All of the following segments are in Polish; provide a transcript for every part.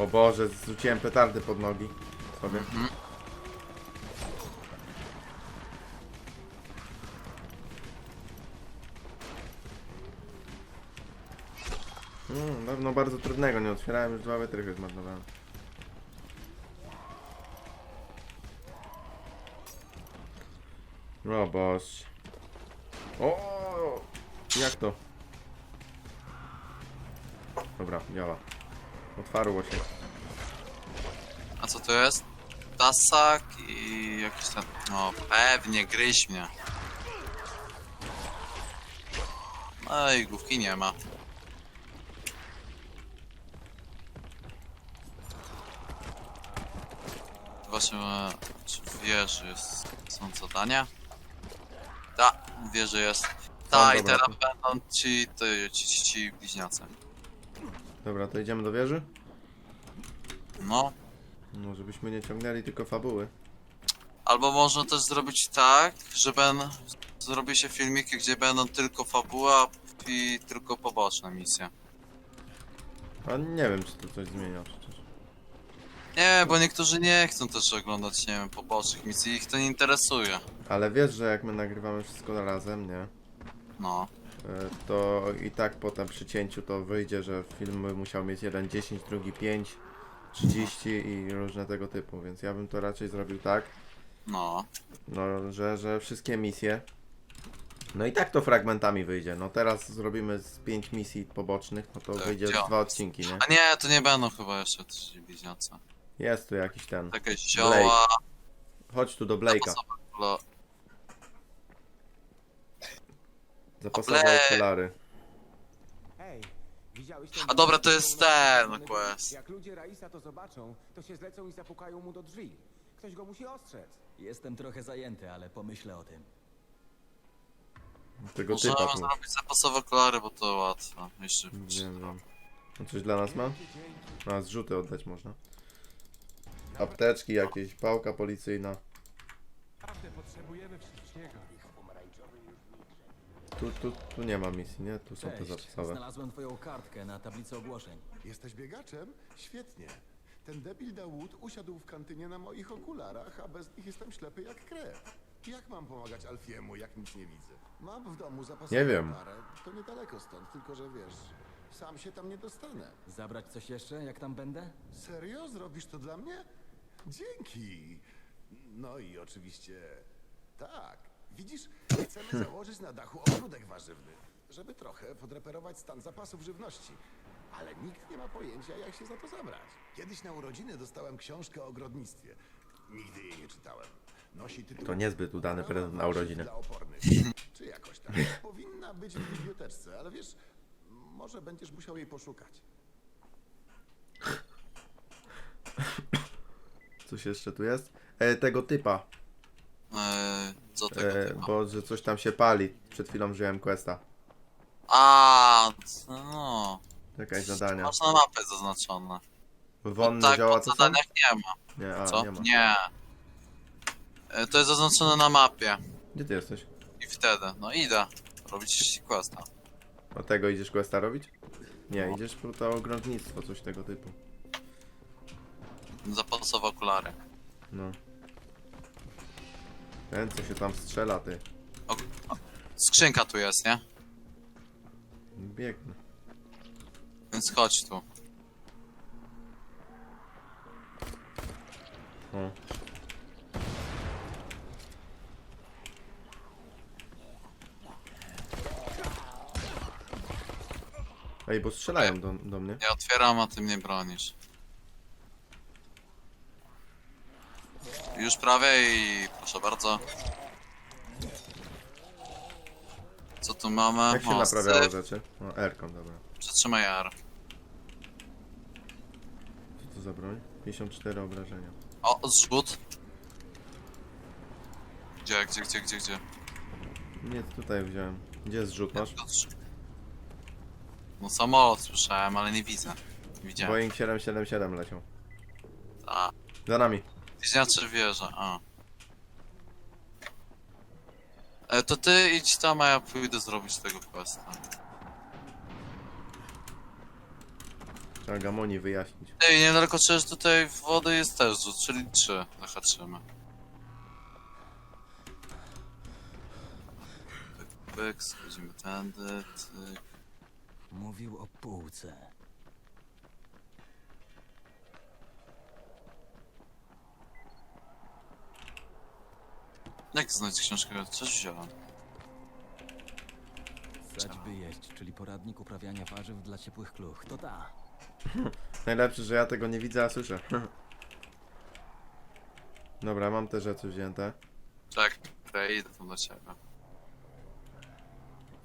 O Boże, zrzuciłem petardy pod nogi sobie. Mm, no, no bardzo trudnego, nie otwierałem, już dwa wytrychy zmarnowałem. O boż. O! Jak to? Dobra, działa. Otwarło się. A co to jest? Tasak i jakiś ten... No pewnie, gryź mnie. No i główki nie ma. Właśnie, e, czy w wieży jest, są zadania? Ta, w wieży jest. Ta, O, i dobra. teraz będą ci, ty, ci, ci, ci bliźniacy. Dobra, to idziemy do wieży? No, No, żebyśmy nie ciągnęli tylko fabuły. Albo można też zrobić tak, że ben... zrobi się filmiki, gdzie będą tylko fabuła i tylko poboczne misje. A nie wiem, czy to coś zmienia przecież. Nie, bo niektórzy nie chcą też oglądać, nie wiem, pobocznych misji, ich to nie interesuje. Ale wiesz, że jak my nagrywamy wszystko razem, nie? No. E, To i tak potem przy cięciu to wyjdzie, że film musiał mieć jeden 10, drugi 5, 30 i różne tego typu, więc ja bym to raczej zrobił tak, No. no, że, że wszystkie misje. No i tak to fragmentami wyjdzie. No teraz zrobimy z 5 misji pobocznych, no to Tak, wyjdzie działa. dwa odcinki, nie? A nie, to nie będą chyba jeszcze ci bliźniacy. Jest tu jakiś ten. Takie zioła, Chodź tu do Blake'a. Zapasowe Blake. okulary. Hej, widziałeś ten A dobra, to jest ten Jak quest. Jak ludzie Raisa to zobaczą, to się zlecą i zapukają mu do drzwi. Ktoś go musi ostrzec. Jestem trochę zajęty, ale pomyślę o tym. Tego Możemy typa tu. zrobić zapasowe okulary, bo to łatwo. Jeszcze Wiem, wiem. No coś dla nas ma? A, zrzuty oddać można. Apteczki jakieś, pałka policyjna. Tu, tu, tu nie ma misji, nie? Tu są te Cześć, zapisowe. znalazłem twoją kartkę na tablicy ogłoszeń. Jesteś biegaczem? Świetnie. Ten debil Dawud usiadł w kantynie na moich okularach, a bez nich jestem ślepy jak krew. Jak mam pomagać Alfiemu, jak nic nie widzę? Mam w domu zapasową Nie wiem. okulary. To niedaleko stąd, tylko że wiesz, sam się tam nie dostanę. Zabrać coś jeszcze, jak tam będę? Serio? Zrobisz to dla mnie? Dzięki. No i oczywiście tak. Widzisz, chcemy założyć na dachu ogródek warzywny, żeby trochę podreperować stan zapasów żywności. Ale nikt nie ma pojęcia, jak się za to zabrać. Kiedyś na urodziny dostałem książkę o ogrodnictwie. Nigdy jej nie czytałem. Nosi tytuł To niezbyt udany prezent na urodziny. Dla opornych. Czy jakoś tak. Powinna być w biblioteczce, ale wiesz, może będziesz musiał jej poszukać. Coś jeszcze tu jest? E, tego typa, Eee, co tego e, typa? bo że coś tam się pali. Przed chwilą wziąłem questa. A, no. Jakieś zadania. Masz na mapę zaznaczone. Wonne tak, po to są? zadaniach nie ma. Nie, a Co? nie ma. Nie. E, To jest zaznaczone na mapie. Gdzie ty jesteś? I wtedy, no idę. Robić questa. O tego idziesz questa robić? Nie, idziesz po to ogrodnictwo, coś tego typu. Zapasowe okulary. No. Ten co się tam strzela, ty. O, o, skrzynka tu jest, nie? Biegnę. Więc chodź tu. O. Ej, bo strzelają do, do mnie. Ja otwieram, a ty mnie bronisz. Już prawie i proszę bardzo. Co tu mamy? Jak się naprawiało rzeczy? O, Aircon, dobra. Przytrzymaj R. Co to za broń? 54 obrażenia. O, zrzut. Gdzie, gdzie, gdzie, gdzie, gdzie? Nie, tutaj wziąłem. Gdzie zrzut masz? No samolot słyszałem, ale nie widzę. Nie widziałem. Boeing 777 leciał. A, Za nami. Bliźniaczy wieża, a. E, to ty idź tam, a ja pójdę zrobić tego questa. Trzeba Gamoni wyjaśnić. Ej, niedaleko przecież tutaj wody jest też rzut, czyli 3 zahaczymy. Pyk, pyk, schodzimy tędy, tyk. Mówił o półce. Jak znaleźć książkę? Coś wziąłem. Sać by jeść, czyli poradnik uprawiania warzyw dla ciepłych kluch. To ta. Najlepsze, że ja tego nie widzę, a słyszę. Dobra, mam te rzeczy wzięte. Tak, okej, idę tam do ciebie.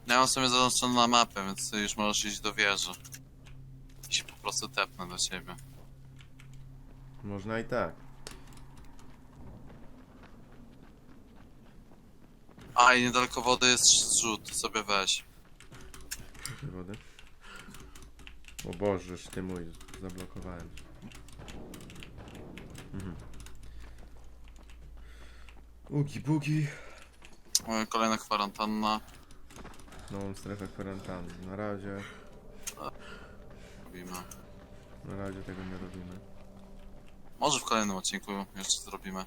Ja mam sobie zaznaczone na mapę, więc ty już możesz iść do wieży. I się po prostu tepnę do ciebie. Można i tak. A, i niedaleko wody jest zrzut, to sobie weź. Jakie wody? O Bożeż, ty mój, zablokowałem. Mhm. Ugi bugi. Kolejna kwarantanna. Nową strefę kwarantanny. Na razie, Robimy. na razie tego nie robimy. Może w kolejnym odcinku jeszcze zrobimy.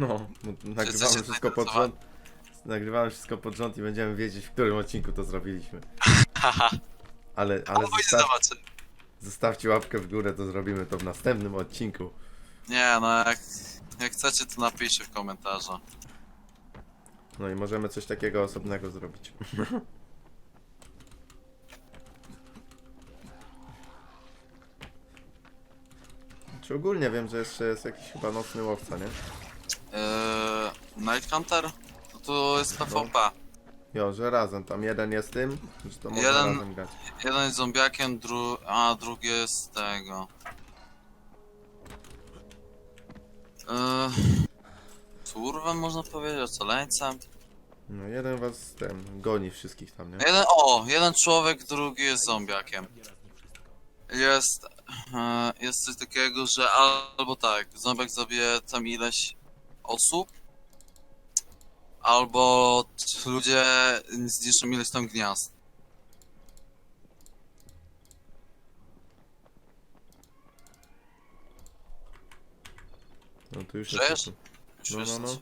No, bo nagrywamy wszystko pod rząd. Nagrywamy wszystko pod rząd i będziemy wiedzieć, w którym odcinku to zrobiliśmy. Haha, Ale, ale ale zostaw, zostawcie łapkę w górę, to zrobimy to w następnym odcinku. Nie, no jak, jak chcecie, to napiszcie w komentarzu. No i możemy coś takiego osobnego zrobić. Czy ogólnie wiem, że jeszcze jest jakiś chyba nocny łowca, nie? Eee, Night Hunter? No to jest PvP. Jo, że razem tam jeden jest tym, że to można Jeden- razem grać. Jeden jest zombiakiem, dru a drugi jest tego. Eee, Surwem można powiedzieć, ocaleńcem. No jeden was ten goni wszystkich tam, nie? Jeden, o, jeden człowiek, drugi jest zombiakiem. Jest, e, jest coś takiego, że albo tak, zombiak zabije tam ileś osób, albo ludzie zniszczą ileś tam gniazd. No tu już Żyjesz? jest. Już No, no, no.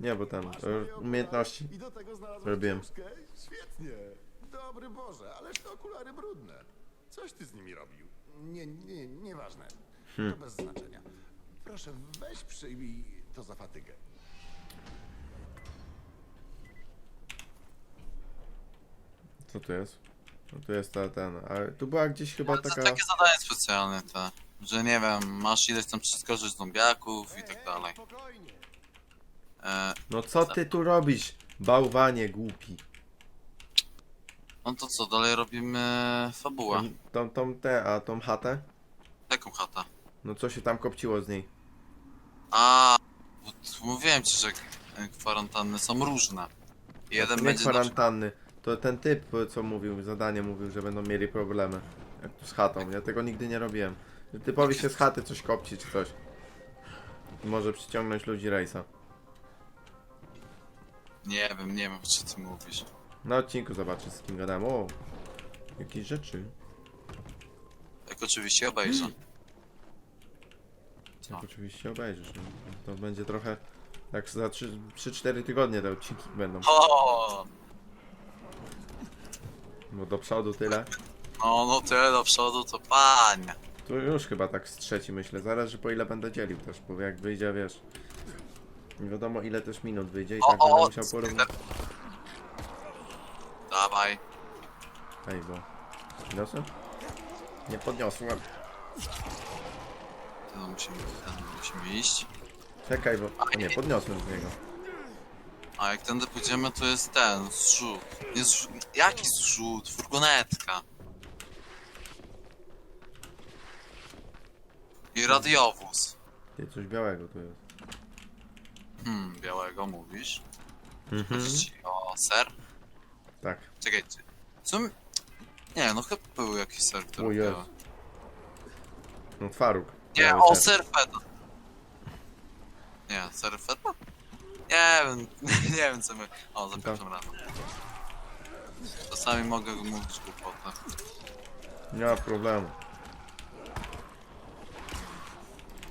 Nie, bo ten, e, umiejętności. I do tego znalazłeś Robiłem. książkę? Świetnie. Dobry Boże, ależ te okulary brudne. Coś ty z nimi robił. Nie, nie, nieważne. Hmm. To bez znaczenia. Proszę, weź przyjmij to za fatygę. Co tu jest? No tu jest ta, ten, ale tu była gdzieś chyba to taka... takie zadanie specjalne te, że nie wiem, masz ileś tam przeskoczyć zombiaków i tak dalej. E, No co ty tu robisz? Bałwanie głupi. no to co, dalej robimy fabułę. Tą, tą tę, a tą chatę? Jaką chatę? No co się tam kopciło z niej? A, bo t- mówiłem ci, że e, kwarantanny są różne. Jeden nie będzie na przykład, kwarantanny. To ten typ, co mówił, zadanie mówił, że będą mieli problemy. Jak tu z chatą. Ja tego nigdy nie robiłem. Że Typowi się z chaty coś kopci czy coś. I może przyciągnąć ludzi rejsa. Nie wiem, nie wiem, czy ty mówisz. Na odcinku zobaczysz z kim gadałem. O! Jakieś rzeczy. Jak oczywiście obejrzę. Jak oczywiście obejrzysz. no. To będzie trochę... Jak za 3-4 tygodnie te odcinki będą. O, Bo do przodu tyle. no, no tyle do przodu, to panie. Tu już chyba tak z trzeci myślę. Zaraz, że po ile będę dzielił też, bo jak wyjdzie, wiesz. Nie wiadomo ile też minut wyjdzie i O, tak będę o, musiał porównać. Dawaj. Ej, bo. Podniosłem? Nie podniosłem. Ten musimy, ten musimy iść. Czekaj, bo. O nie, podniosłem z niego. A jak tędy pójdziemy, to jest ten, zrzut. Nie zrzut, jaki zrzut? Furgonetka. I radiowóz. Ty, coś białego tu jest. Hmm, białego mówisz? Mhm. Chodzi ci o ser? Tak. Czekaj, czy- co mi... Nie, no chyba był jakiś ser, O który biały. No twaróg. Nie, Biały o, feta. Nie, ser feta? Nie wiem, nie wiem co my... O, za Tak. pierwszym razem. Czasami mogę mówić głupotę. Nie ma problemu.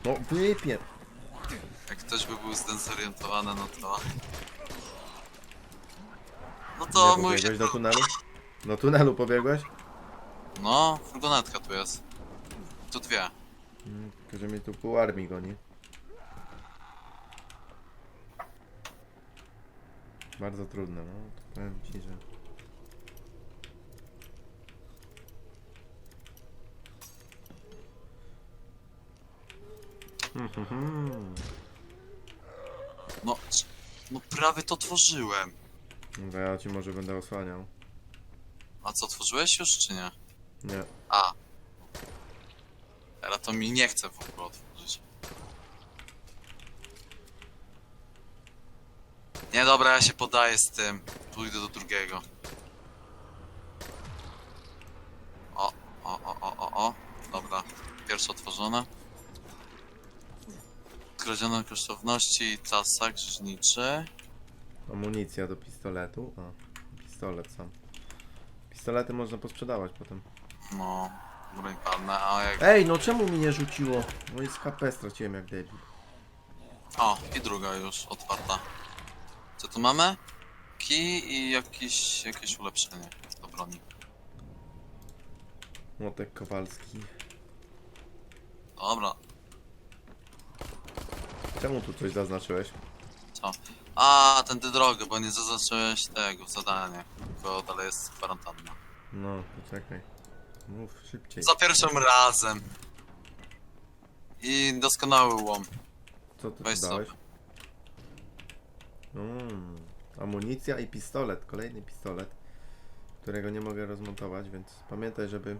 No wypier... Jak ktoś by był zdezorientowany, no to... No Nie to mój się... pobiegłeś do tunelu? Do tunelu pobiegłeś? No, furgonetka tu jest. Tu dwie. Tylko, że mnie tu pół armii goni. Bardzo trudne, no. To powiem ci, że... Hmm, hmm, hmm. No, no prawie to tworzyłem. Dobra, ja ci może będę osłaniał. A co, tworzyłeś już, czy nie? Nie. A. Teraz to mi nie chce w ogóle otworzyć. Nie, dobra, ja się podaję z tym. Pójdę do drugiego. O, o, o, o, o, o. Dobra, pierwsze otworzone. Skradzione kosztowności, tasak rzeźniczy. Amunicja do pistoletu. A, pistolet sam. Pistolety można posprzedawać potem. No, broń palna, a jak... Ej, no czemu mi nie rzuciło? Bo jest HP straciłem jak debil. O, i druga już otwarta. Co tu mamy? Kij i jakiś, jakieś ulepszenie do broni. Młotek Kowalski. Dobra, Czemu tu coś zaznaczyłeś? co? A, tędy drogę, bo nie zaznaczyłeś tego w zadanie. Tylko dalej jest kwarantanna. No, poczekaj. Mów szybciej. Za pierwszym razem. I doskonały łom. Co ty Weź tu dałeś? Mm, amunicja i pistolet. Kolejny pistolet. Którego nie mogę rozmontować, więc pamiętaj, żeby...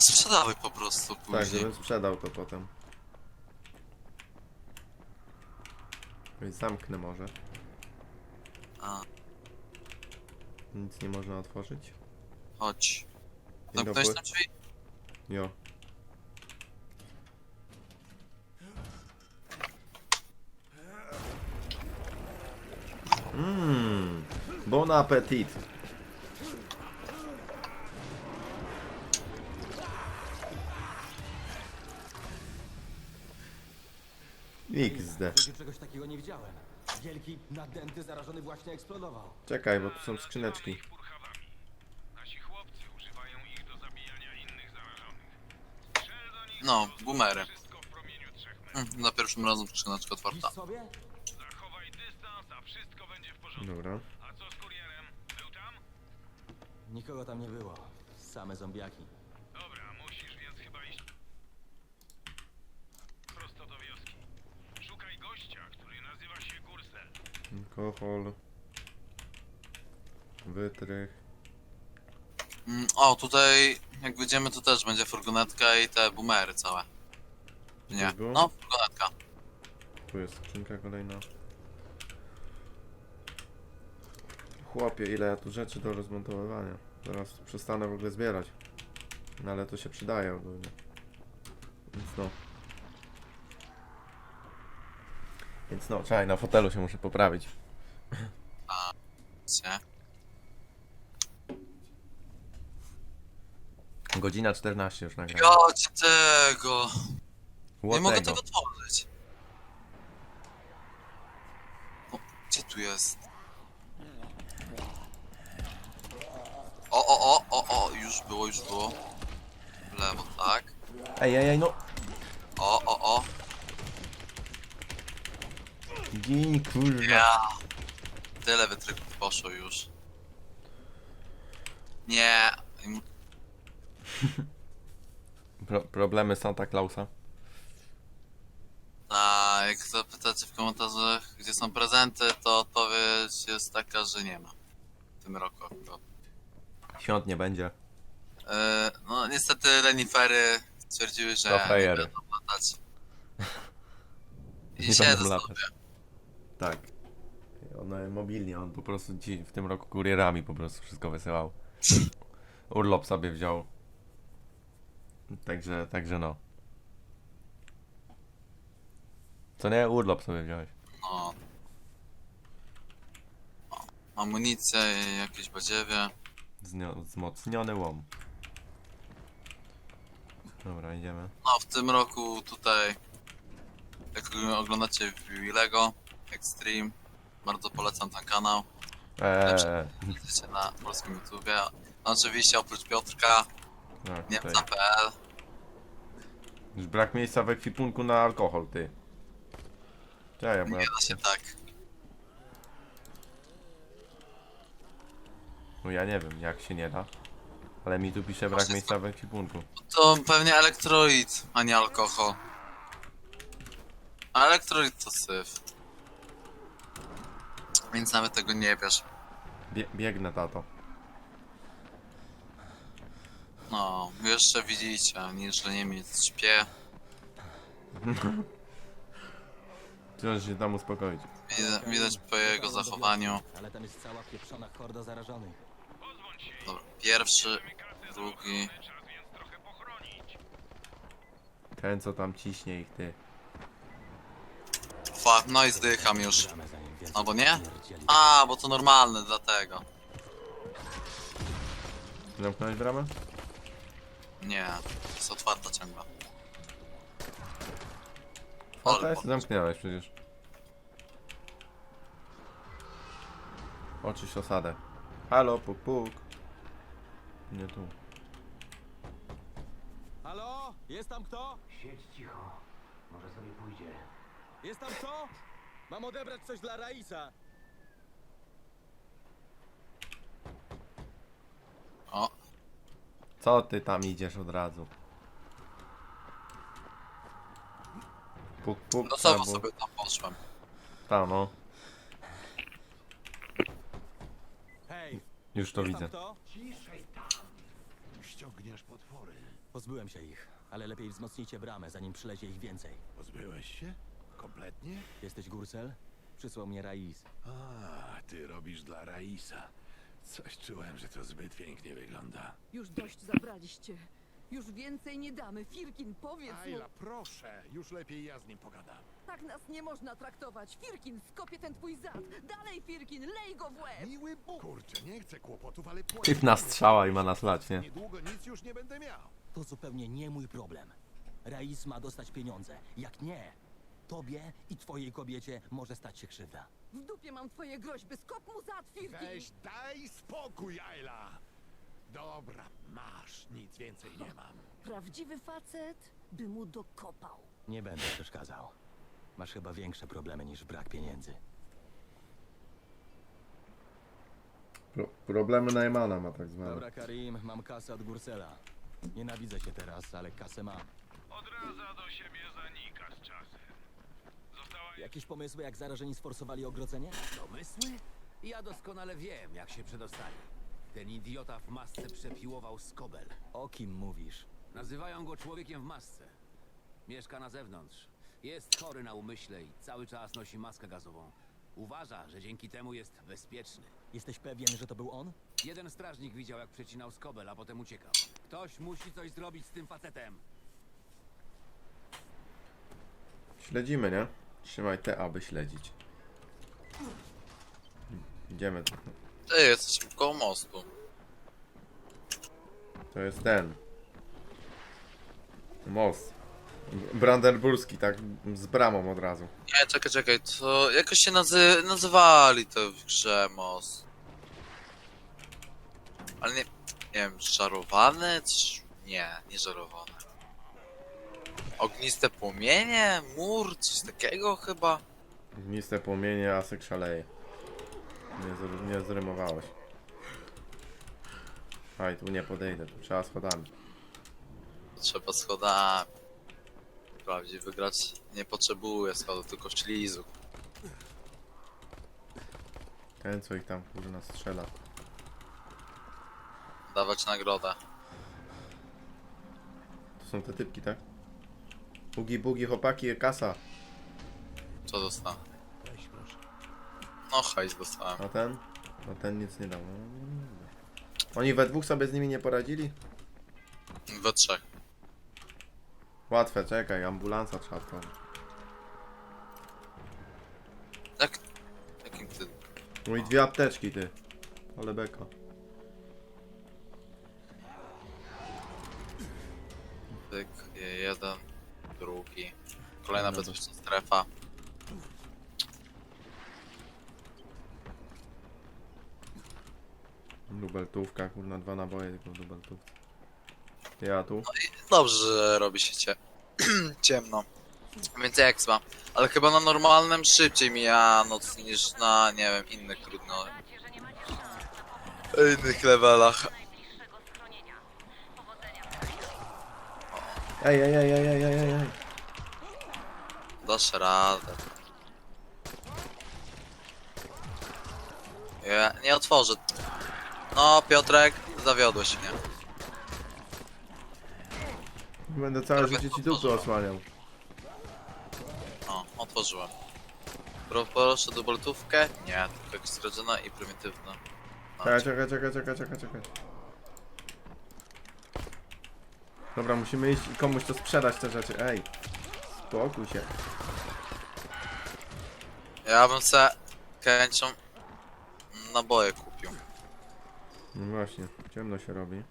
Sprzedawaj po prostu Tak, później. żebym sprzedał to potem. Oj, Zamknę może. A, Nic nie można otworzyć. chodź. Dzień Zamknąłeś dobry. te drzwi? Jo. Mmm, bon appetit. XD. Nigdy czegoś takiego nie widziałem. Wielki, nadęty, zarażony właśnie eksplodował. Czekaj, bo tu są skrzyneczki. purchawami. Nasi chłopcy używają ich do zabijania innych zarażonych. Strzel do nich, No, boomery. wszystko w promieniu trzech metrów. Hm, za pierwszym razem skrzyneczka otwarta. Sobie? Zachowaj dystans, a wszystko będzie w porządku. Dobra. A co z kurierem? Był tam? Nikogo tam nie było. Same zombiaki. Dobra, musisz więc chyba iść prosto do wioski. Szukaj gościa, który nazywa się Gursel. Alkohol. Wytrych. Mm, O, tutaj jak wyjdziemy to też będzie furgonetka i te boomery całe. Nie, było? no furgonetka. Tu jest skrzynka kolejna. Chłopie, ile ja tu rzeczy do rozmontowywania. Zaraz przestanę w ogóle zbierać. No ale to się przydaje ogólnie. Więc no. Więc no, czekaj, na fotelu się muszę poprawić. Nie? Godzina 14 już nagrałem. Ja cię tego. Nie mogę tego tworzyć. O, gdzie tu jest? O, o, o, o, o, już było, już było. W lewo, tak. Ej, ej, ej, no! O, o, o. Gin, kurwa. Ja. Tyle wytryków poszło już. Nie. Pro problemy Santa Clausa. A jak zapytacie w komentarzach, gdzie są prezenty, to odpowiedź jest taka, że nie ma. W tym roku akurat. Świąt nie będzie. E, no niestety renifery stwierdziły, że To nie frajery. będą latać. I Nie będą latać. Tak. On mobilnie, on po prostu ci w tym roku kurierami po prostu wszystko wysyłał. Urlop sobie wziął. Także, także no. Co nie? Urlop sobie wziąłeś. No. O, Amunicja i jakieś badziewie. Znio- wzmocniony łom. Dobra, idziemy. No, w tym roku tutaj, jak oglądacie Willego Extreme, bardzo polecam ten kanał. Eee, Widzicie na polskim YouTubie. No, oczywiście oprócz Piotrka, no, tutaj. Niemca.pl. Już brak miejsca w ekwipunku na alkohol, ty. Bo ja, Nie da się tak. no ja nie wiem, jak się nie da. Ale mi tu pisze brak miejsca w ekwipunku. To pewnie elektrolit, a nie alkohol. A elektrolit to syf. Więc nawet tego nie wiesz. Bie biegnę, tato. No, jeszcze widzicie, niż że Niemiec śpie. Trzeba się tam uspokoić. Widać, widać po jego zachowaniu. Ale tam jest cała pieprzona horda zarażonych. Dobra, pierwszy, drugi. Ten co tam ciśnie ich, ty. Fa, no i zdycham już. Zanim więcej Albo nie? A, bo to normalne, dlatego. Zamknąłeś bramę? Nie, jest otwarta ciągle. O, Ale też zamknęłeś przecież. Oczyść osadę. Halo, puk puk. Nie tu. Halo? Jest tam kto? Siedź cicho. Może sobie pójdzie. Jest tam kto? Mam odebrać coś dla Raisa. O, Co ty tam idziesz od razu? Puk puk. losowo albo- sobie tam poszłem. Tam no. Hej, Już to jest widzę. tam kto? Ciszej tam. Ściągniesz potwory. Pozbyłem się ich, ale lepiej wzmocnijcie bramę, zanim przylezie ich więcej. Pozbyłeś się? Kompletnie? Jesteś Gursel? Przysłał mnie Rais. A, ty robisz dla Raisa. Coś czułem, że to zbyt pięknie wygląda. Już dość zabraliście. Już więcej nie damy. Firkin, powiedz mu. Ayla, proszę, już lepiej ja z nim pogadam. Tak nas nie można traktować. Firkin, skopie ten twój zad. Dalej, Firkin, lej go w łeb. Miły Bóg! Kurczę, nie chcę kłopotów, ale Typna strzała i ma nas lać, nie? Niedługo nic już nie będę miał. To zupełnie nie mój problem. Rais ma dostać pieniądze. Jak nie, tobie i twojej kobiecie może stać się krzywda. W dupie mam twoje groźby. Skop mu zad, Firkin. Weź, daj spokój, Ayla! Dobra, masz, nic więcej nie mam. Prawdziwy facet by mu dokopał. Nie będę przeszkadzał. Masz chyba większe problemy niż brak pieniędzy. Pro problemy Najmana ma tak zwane. Dobra, Karim, mam kasę od Gursela. Nienawidzę się teraz, ale kasę mam. Odradza do siebie Jakieś pomysły, jak zarażeni sforsowali ogrodzenie? Domysły? Ja doskonale wiem, jak się przedostali. Ten idiota w masce przepiłował skobel. O kim mówisz? Nazywają go człowiekiem w masce. Mieszka na zewnątrz. Jest chory na umyśle i cały czas nosi maskę gazową. Uważa, że dzięki temu jest bezpieczny. Jesteś pewien, że to był on? Jeden strażnik widział, jak przecinał skobel, a potem uciekał. Ktoś musi coś zrobić z tym facetem. Śledzimy, nie? Trzymaj te, aby śledzić. Idziemy. Ty, jesteśmy koło mostu. To jest ten. Most. Brandenburski, tak z bramą od razu. Nie, czekaj, czekaj, to jakoś się nazy nazywali to w grze most. Ale nie, nie wiem, czarowany? Czy... Nie, nie czarowany. Ogniste płomienie? Mur? Coś takiego chyba? Ogniste płomienie, asek szaleje. Nie, zr- nie zrymowałeś. Aj, tu nie podejdę, tu trzeba schodami. Trzeba schodami. Prawdziwy gracz nie potrzebuje schodu, tylko ślizu. Ten co ich tam kurna strzela. Dawać nagrodę. To są te typki, tak? Bugi, bugi, chłopaki, kasa. Co dostanę? No hajs dostałem. A ten? A ten nic nie dał. No. Oni we dwóch sobie z nimi nie poradzili? We trzech. Łatwe, czekaj, ambulansa trzeba. Jak... Jakim ty... No i dwie apteczki, ty. Ale beka. Pyk, jeden, drugi. Kolejna Dobra. bezpieczna strefa. Dubeltówka, kurna, dwa naboje tylko w dubeltówce. Ja tu. Dobrze, że robi się cie... ciemno. Więcej expa. Ale chyba na normalnym szybciej mija noc niż na, nie wiem, innych trudno. innych levelach. Ej, ej, ej, ej, ej, ej, ej, ej. Dasz radę. Ja nie otworzę. No, Piotrek, zawiodłeś mnie. Będę całe Trochę życie ci dupy otworzyłem. osłaniał. No, otworzyłem. Pro- Proszę dubeltówkę? Nie, tylko ekstrażena i prymitywna. No, Czekaj, czekaj, czekaj, czekaj, czekaj, czekaj. Dobra, musimy iść i komuś to sprzedać te rzeczy. Ej, spokój się. Ja bym se chęcią naboje kupił. No właśnie, ciemno się robi.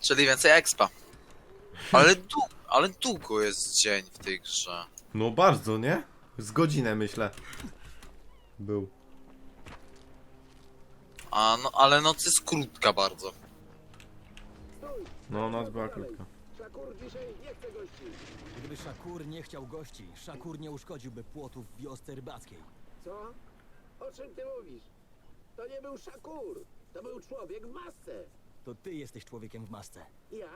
Czyli więcej expa. Ale, dłu ale długo jest dzień w tej grze. No bardzo, nie? Z godzinę myślę. Był. A no, ale noc jest krótka bardzo. No, noc była krótka. Gdyby Szakur nie chciał gości, Szakur nie uszkodziłby płotów w wiosce rybackiej. Co? O czym ty mówisz? To nie był Szakur. To był człowiek w masce. To ty jesteś człowiekiem w masce. Ja?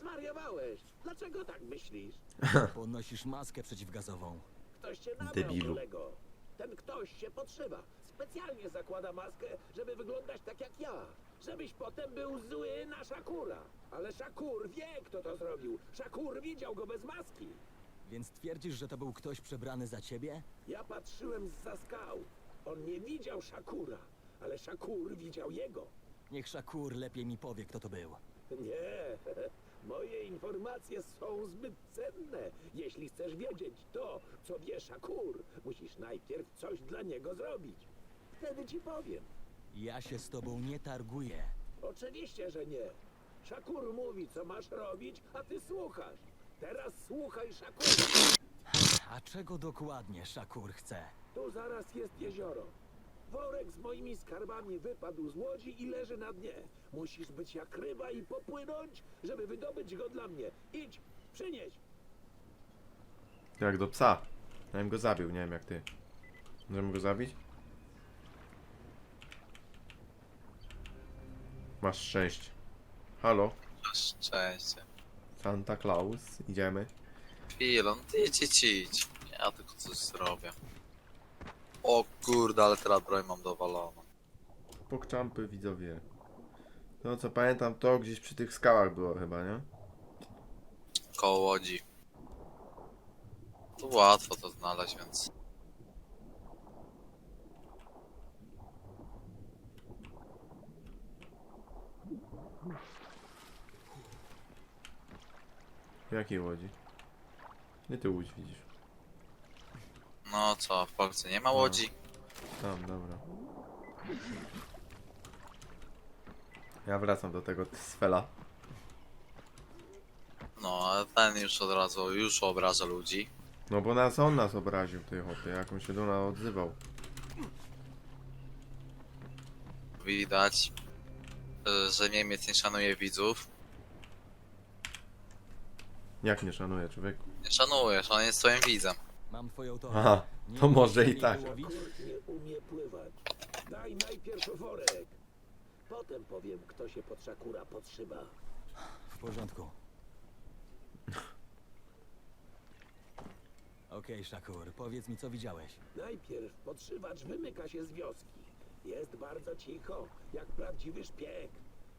Zwariowałeś. Dlaczego tak myślisz? Bo nosisz maskę przeciwgazową. Ktoś cię nabrał, Debilu. kolego. Ten ktoś się podszywa. Specjalnie zakłada maskę, żeby wyglądać tak jak ja. Żebyś potem był zły na Szakura. Ale Szakur wie, kto to zrobił. Szakur widział go bez maski. Więc twierdzisz, że to był ktoś przebrany za ciebie? Ja patrzyłem za skał. On nie widział Szakura, ale Szakur widział jego. Niech Szakur lepiej mi powie, kto to był. Nie, moje informacje są zbyt cenne. Jeśli chcesz wiedzieć to, co wie Szakur, musisz najpierw coś dla niego zrobić. Wtedy ci powiem. Ja się z tobą nie targuję. Oczywiście, że nie. Szakur mówi, co masz robić, a ty słuchasz. Teraz słuchaj Szakura. A czego dokładnie Szakur chce? Tu zaraz jest jezioro. Worek z moimi skarbami wypadł z łodzi i leży na dnie. Musisz być jak ryba i popłynąć, żeby wydobyć go dla mnie. Idź, przynieś. Jak do psa. Ja bym go zabił, nie wiem jak ty. Możemy go zabić? Masz szczęście. Halo? Cześć. Santa Claus, idziemy. Chwilę, no ty idź, idź, idź. Ja tylko coś zrobię. O kurde, ale teraz broń mam dowaloną. Pokczampy widzowie. No co pamiętam, to gdzieś przy tych skałach było chyba, nie? Koło łodzi. Tu łatwo to znaleźć, więc... jakiej łodzi? Nie ty łódź widzisz. No co, w Polsce nie ma łodzi? Tam, dobra. Ja wracam do tego Sfela. No, ale ten już od razu, już obraża ludzi. No bo nas on nas obraził, ty chłopie, jak on się do nas odzywał. Widać, że Niemiec nie szanuje widzów. Jak nie szanuje człowieku? Nie szanujesz, on jest twoim widzem. Mam twoją torbę. Aha, to może i tak. nie umie pływać. Daj najpierw worek. Potem powiem, kto się pod Szakura podszywa. W porządku. Okej, Szakur, powiedz mi, co widziałeś. Najpierw podszywacz wymyka się z wioski. Jest bardzo cicho, jak prawdziwy szpieg.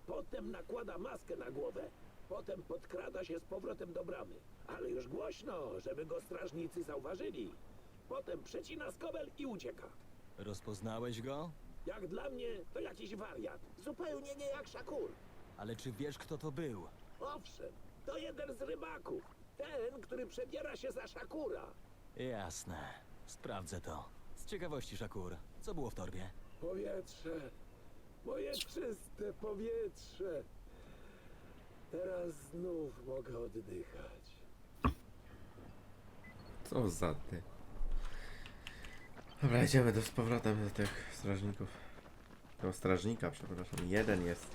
Potem nakłada maskę na głowę. Potem podkrada się z powrotem do bramy. Ale już głośno, żeby go strażnicy zauważyli. Potem przecina skobel i ucieka. Rozpoznałeś go? Jak dla mnie, to jakiś wariat. Zupełnie nie jak Szakur. Ale czy wiesz, kto to był? Owszem, to jeden z rybaków. Ten, który przebiera się za Szakura. Jasne. Sprawdzę to. Z ciekawości, Szakur, co było w torbie? Powietrze. Moje czyste powietrze. Teraz znów mogę oddychać. Co za ty. Dobra, idziemy do, z powrotem do tych strażników. Do strażnika, przepraszam. Jeden jest.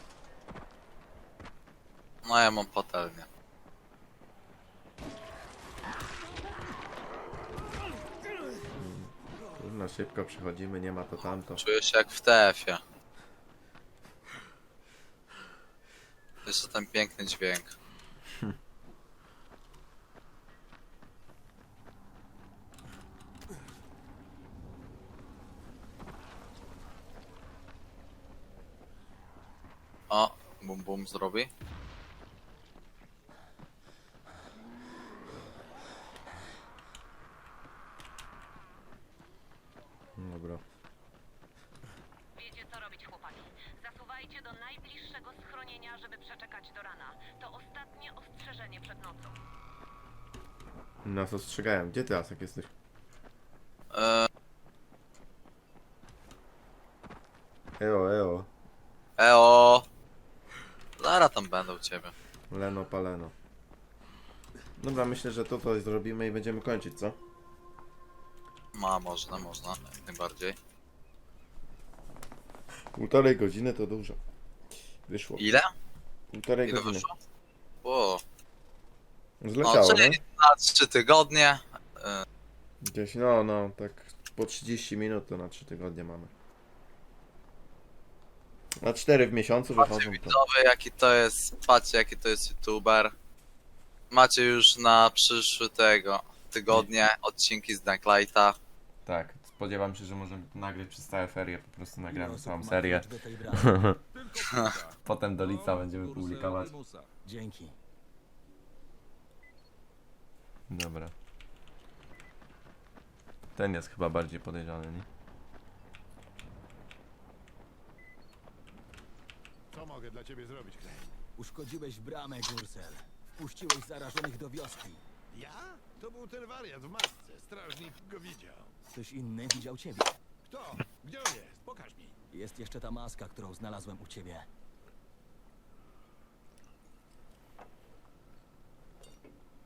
No ja mam patelnię. Kurna, szybko przychodzimy, nie ma to tamto. Czuję się jak w TF-ie. Jeszcze ten piękny dźwięk. O, bum bum zrobi. Dobra. Wiecie co robić, chłopaki. Zasuwajcie do najbliższego schronienia, żeby przeczekać do rana. To ostatnie ostrzeżenie przed nocą. Nas ostrzegają. Gdzie ty, Asek, jesteś? Eo, eo. eo! Zaraz tam będę u ciebie. Leno, paleno. Dobra, myślę, że to coś zrobimy i będziemy kończyć, co? Ma, można, można, jak najbardziej. Półtorej godziny to dużo. Wyszło. Ile? Półtorej Ile godziny. wyszło? O, no, Zleciało, czyli nie? na 3 tygodnie. Gdzieś, no, no, tak po 30 minut to na 3 tygodnie mamy. Na 4 w miesiącu Patrzcie wychodzą to. widzowie, jaki to jest, patrzcie jaki to jest youtuber. Macie już na przyszły tego tygodnie odcinki z Darklighta. Tak, spodziewam się, że możemy to nagrać przez całe ferie, po prostu nagramy osób całą serię. Potem do lica będziemy publikować. Dzięki. Dobra. Ten jest chyba bardziej podejrzany, nie? Co mogę dla ciebie zrobić, Clay? Uszkodziłeś bramę, Gursel. Wpuściłeś zarażonych do wioski. Ja? To był ten wariat w masce. Strażnik go widział. Ktoś inny widział ciebie. Kto? Gdzie on jest? Pokaż mi. Jest jeszcze ta maska, którą znalazłem u ciebie.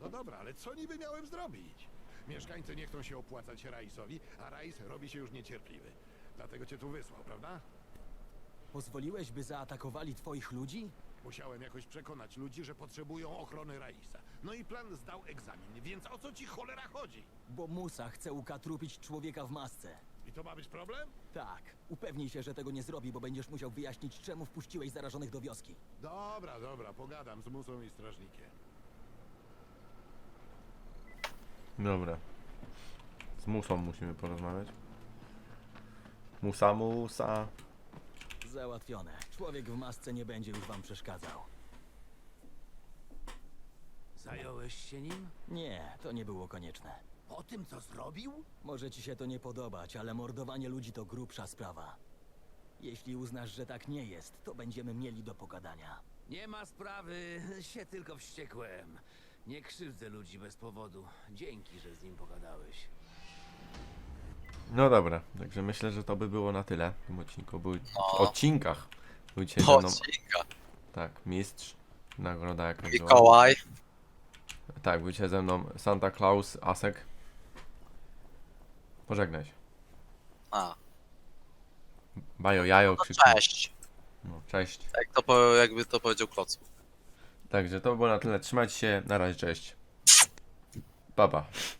No dobra, ale co niby miałem zrobić? Mieszkańcy nie chcą się opłacać Raisowi, a Rais robi się już niecierpliwy. Dlatego cię tu wysłał, prawda? Pozwoliłeś, by zaatakowali twoich ludzi? Musiałem jakoś przekonać ludzi, że potrzebują ochrony Raisa. No i plan zdał egzamin, więc o co ci cholera chodzi? Bo Musa chce ukatrupić człowieka w masce. I to ma być problem? Tak. Upewnij się, że tego nie zrobi, bo będziesz musiał wyjaśnić, czemu wpuściłeś zarażonych do wioski. Dobra, dobra, pogadam z Musą i strażnikiem. Dobra. Z musą musimy porozmawiać. Musa, musa. Załatwione. Człowiek w masce nie będzie już wam przeszkadzał. Zająłeś się nim? Nie, to nie było konieczne. Po tym, co zrobił? Może ci się to nie podobać, ale mordowanie ludzi to grubsza sprawa. Jeśli uznasz, że tak nie jest, to będziemy mieli do pogadania. Nie ma sprawy, się tylko wściekłem. Nie krzywdzę ludzi bez powodu. Dzięki, że z nim pogadałeś. No dobra, także myślę, że to by było na tyle w tym odcinku. Był, w No. odcinkach był dzisiaj ze mną, Odcinka. tak, mistrz, nagroda jakaś była. Mikołaj. Tak, był dzisiaj ze mną Santa Claus, Asek. Pożegnaj się. A, Bajo, jajo, no krzyknij. cześć. No, cześć. Jak to, po- jakby to powiedział Klocu. Także to by było na tyle. Trzymajcie się, na razie, cześć. Papa. Pa.